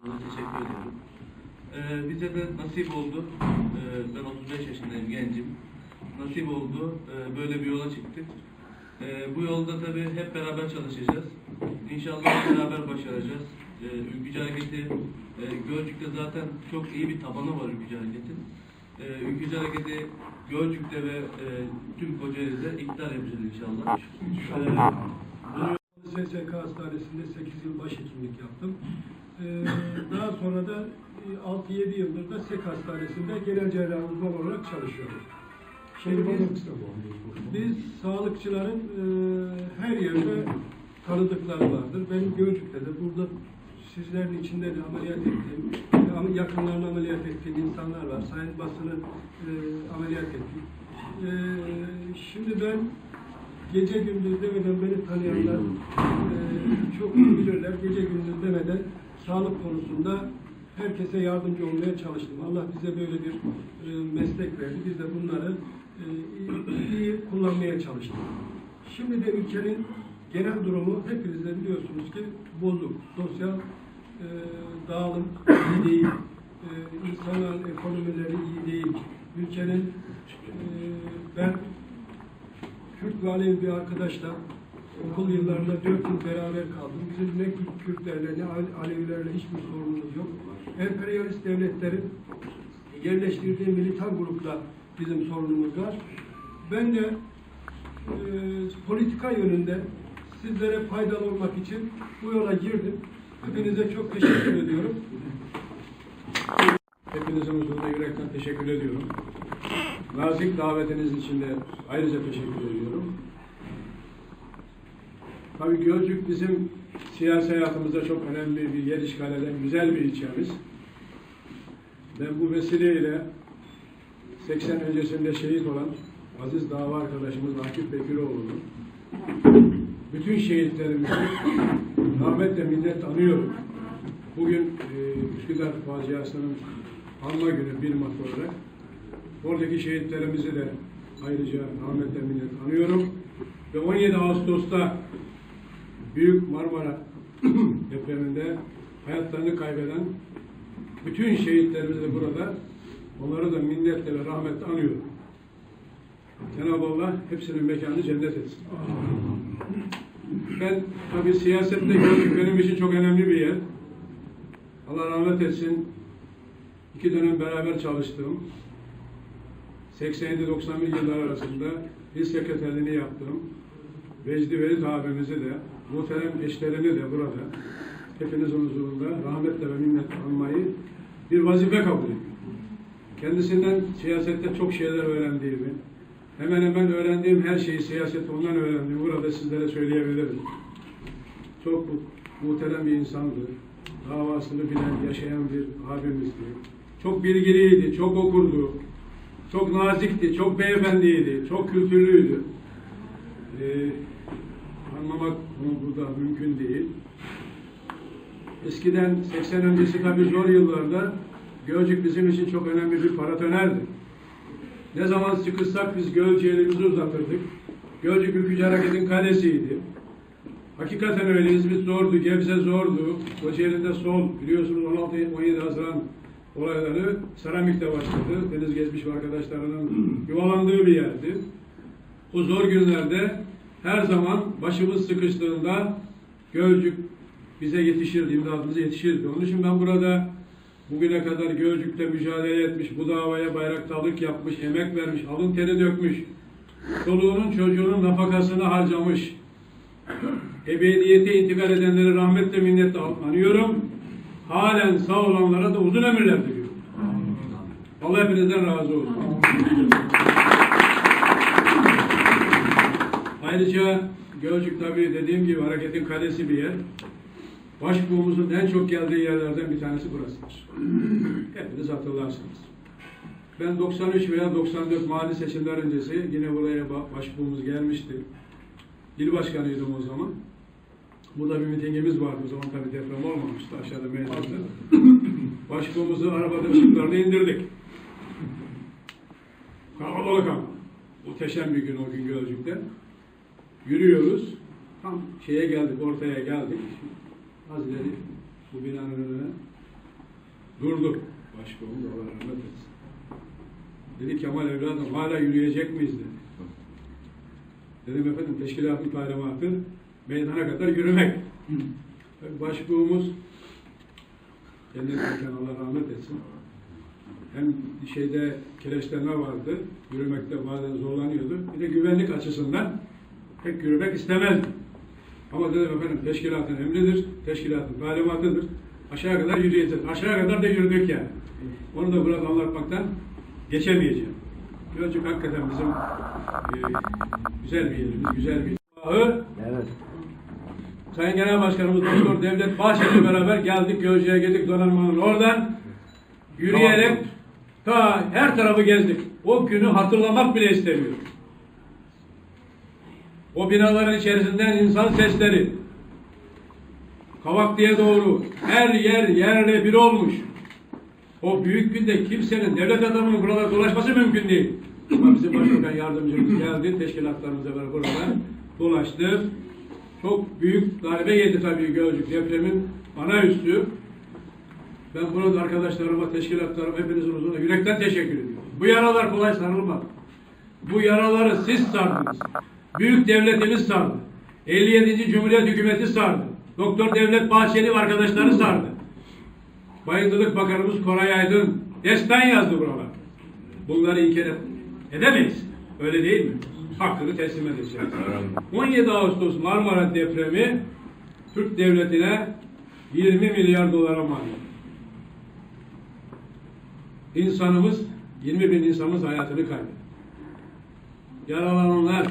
Teşekkür ediyorum. Ee, bize de nasip oldu. Ee, ben 35 yaşındayım, gencim. Nasip oldu. Ee, böyle bir yola çıktık. Ee, bu yolda tabii hep beraber çalışacağız. İnşallah beraber başaracağız. Ee, Ülkücü Hareketi, e, Gölcük'te zaten çok iyi bir tabanı var Ülkücü Hareket'in. Ee, Ülkücü Hareketi Gölcük'te ve e, tüm Kocaeli'de iktidar yapacağız inşallah. Ee, bunu SSK Hastanesi'nde 8 yıl başhekimlik yaptım. Ee, daha sonra da e, 6-7 yıldır da SEK Hastanesi'nde genel cerrah uzman olarak çalışıyorum. Şimdi biz, biz sağlıkçıların e, her yerde tanıdıkları vardır. Benim Gölcük'te de burada sizlerin içinde de ameliyat ettiğim, e, yakınlarını ameliyat ettiğim insanlar var. Sayın basını e, ameliyat ettik. E, şimdi ben gece gündüz demeden beni tanıyanlar e, çok iyi bilirler. Gece gündüz demeden sağlık konusunda herkese yardımcı olmaya çalıştım. Allah bize böyle bir e, meslek verdi. Biz de bunları e, iyi, kullanmaya çalıştık. Şimdi de ülkenin genel durumu hepiniz de biliyorsunuz ki bozuk. Sosyal e, dağılım iyi değil. E, insanların ekonomileri iyi değil. Ülkenin e, ben Kürt Alevi bir arkadaşla okul yıllarında dört yıl beraber kaldım. Bizim ne Kürt- Kürtlerle ne Ale- Alevilerle hiçbir sorunumuz yok. Emperyalist devletlerin yerleştirdiği militan grupla bizim sorunumuz var. Ben de e, politika yönünde sizlere faydalı olmak için bu yola girdim. Hepinize çok teşekkür ediyorum. Hepinizin huzurunda yürekten teşekkür ediyorum. Nazik davetiniz için de ayrıca teşekkür ediyorum. Tabii Gölcük bizim siyasi hayatımızda çok önemli bir yer işgal eden güzel bir ilçemiz. Ben bu vesileyle 80 öncesinde şehit olan aziz dava arkadaşımız Akif Bekiroğlu'nu bütün şehitlerimizi rahmetle minnet anıyorum. Bugün e, Üsküdar faciasının anma günü 1 Mart olarak oradaki şehitlerimizi de ayrıca rahmetle minnet anıyorum. Ve 17 Ağustos'ta Büyük Marmara depreminde hayatlarını kaybeden bütün şehitlerimizi burada onları da minnetle ve rahmetle anıyorum. Cenab-ı Allah hepsinin mekanını cennet etsin. Ben tabii siyasette Gölcük benim için çok önemli bir yer. Allah rahmet etsin. İki dönem beraber çalıştım. 87-91 yıllar arasında il sekreterliğini yaptım. Vecdi Velit abimizi de, muhterem eşlerini de burada hepinizin huzurunda rahmetle ve minnetle anmayı bir vazife kabul ediyorum. Kendisinden siyasette çok şeyler öğrendiğimi, hemen hemen öğrendiğim her şeyi siyasette ondan öğrendiğimi burada sizlere söyleyebilirim. Çok mu- muhterem bir insandı. Davasını bilen, yaşayan bir abimizdi. Çok bilgiliydi, çok okurdu. Çok nazikti, çok beyefendiydi, çok kültürlüydü. Ee, anlamak bunu burada mümkün değil. Eskiden 80 öncesi tabii zor yıllarda Gölcük bizim için çok önemli bir paratonerdi. Ne zaman sıkışsak biz Gölcük'e elimizi uzatırdık. Gölcük Ülkücü Hareket'in kalesiydi. Hakikaten öyle İzmit zordu, Gebze zordu. Kocaeli'nde sol biliyorsunuz 16-17 Haziran olayları Seramik'te başladı. Deniz geçmiş ve arkadaşlarının yuvalandığı bir yerdi. O zor günlerde her zaman başımız sıkıştığında Gölcük bize yetişirdi, imdadımıza yetişirdi. Onun için ben burada bugüne kadar Gölcük'te mücadele etmiş, bu davaya bayraktarlık yapmış, emek vermiş, alın teri dökmüş, çoluğunun çocuğunun nafakasını harcamış, ebediyete intikal edenleri rahmetle minnetle anıyorum. Halen sağ olanlara da uzun ömürler diliyorum. Allah hepinizden razı olsun. Ayrıca Gölcük tabii dediğim gibi hareketin kalesi bir yer. Başbuğumuzun en çok geldiği yerlerden bir tanesi burasıdır. Hepiniz hatırlarsınız. Ben 93 veya 94 mali seçimler öncesi yine buraya ba- başbuğumuz gelmişti. İl başkanıydım o zaman. Burada bir mitingimiz vardı o zaman tabii deprem olmamıştı aşağıda meydanda. Başbuğumuzu arabada ışıklarını indirdik. Kalabalık ama. Muhteşem bir gün o gün Gölcük'te. Yürüyoruz. Tam şeye geldik, ortaya geldik. Az ileri bu binanın önüne. durdu. Başbuğumuz Allah rahmet etsin. Dedi Kemal evladım hala yürüyecek miyiz dedi. Dedim efendim teşkilatın talimatı meydana kadar yürümek. Başbuğumuz cennetteyken Allah rahmet etsin. Hem şeyde kireçlenme vardı, yürümekte bazen zorlanıyordu. Bir de güvenlik açısından pek yürümek istemezdi. Ama dedim efendim teşkilatın emridir, teşkilatın talimatıdır. Aşağı kadar yürüyeceğiz. Aşağı kadar da yürüdük yani. Onu da burada anlatmaktan geçemeyeceğim. Gölcük hakikaten bizim e, güzel bir yerimiz, güzel bir Ahı, Evet. Sayın Genel Başkanımız Doktor Devlet Bahçeli beraber geldik Gölcük'e gittik donanmanın oradan yürüyerek ta her tarafı gezdik. O günü hatırlamak bile istemiyorum. O binaların içerisinden insan sesleri Kavaklı'ya doğru her yer yerle bir olmuş. O büyük günde kimsenin, devlet adamının burada dolaşması mümkün değil. Ama bizim başbakan yardımcımız geldi, teşkilatlarımızla beraber burada dolaştı. Çok büyük darbe yedi tabii Gölcük depremin ana üstü. Ben burada arkadaşlarıma, teşkilatlarıma hepinizin huzurunda yürekten teşekkür ediyorum. Bu yaralar kolay sarılmadı. Bu yaraları siz sardınız. Büyük devletimiz sardı. 57. Cumhuriyet hükümeti sardı. Doktor Devlet Bahçeli arkadaşları sardı. Bayındırlık Bakanımız Koray Aydın destan yazdı buralar. Bunları inkar edemeyiz. Öyle değil mi? Hakkını teslim edeceğiz. 17 Ağustos Marmara depremi Türk Devleti'ne 20 milyar dolara mal. İnsanımız, 20 bin insanımız hayatını kaybetti. Yaralananlar,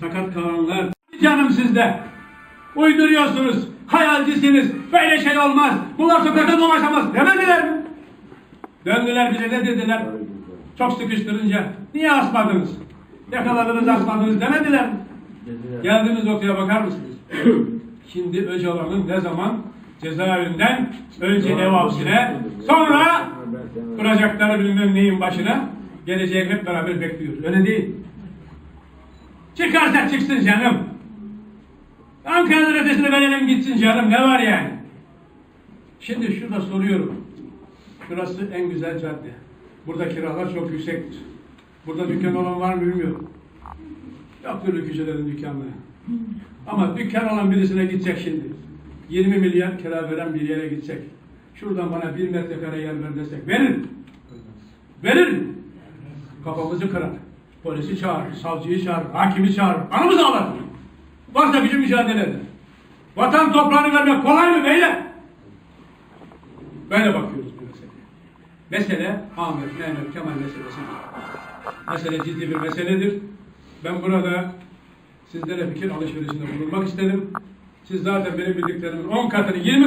sakat kalanlar, canım sizde. Uyduruyorsunuz, hayalcisiniz, böyle şey olmaz, bunlar sokakta dolaşamaz demediler mi? Döndüler bize ne dediler? Çok sıkıştırınca, niye asmadınız? Yakaladınız asmadınız demediler mi? Geldiğimiz noktaya bakar mısınız? Şimdi Öcalan'ın ne zaman cezaevinden önce ev hapsine sonra kuracakları bilmem neyin başına gelecek hep beraber bekliyoruz. Öyle değil. Çıkarsa çıksın canım. Ankara'nın ötesine verelim gitsin canım. Ne var yani? Şimdi şurada soruyorum. Şurası en güzel cadde. Burada kiralar çok yüksektir. Burada dükkan olan var mı bilmiyorum. Yoktur ülkücülerin dükkanları. Ama dükkan olan birisine gidecek şimdi. 20 milyar kira veren bir yere gidecek. Şuradan bana bir metrekare yer ver desek verir? Verir? Kafamızı kırar. Polisi çağırır, savcıyı çağırır, hakimi çağırır. Anamızı ağlar. Varsa gücü mücadele eder. Vatan toprağını vermek kolay mı beyler? Böyle bakıyoruz bu meseleye. Mesele Ahmet, Mehmet, Kemal meselesi. Mesele ciddi bir meseledir. Ben burada sizlere fikir alışverişinde bulunmak istedim. Siz zaten benim bildiklerimin 10 katını, 20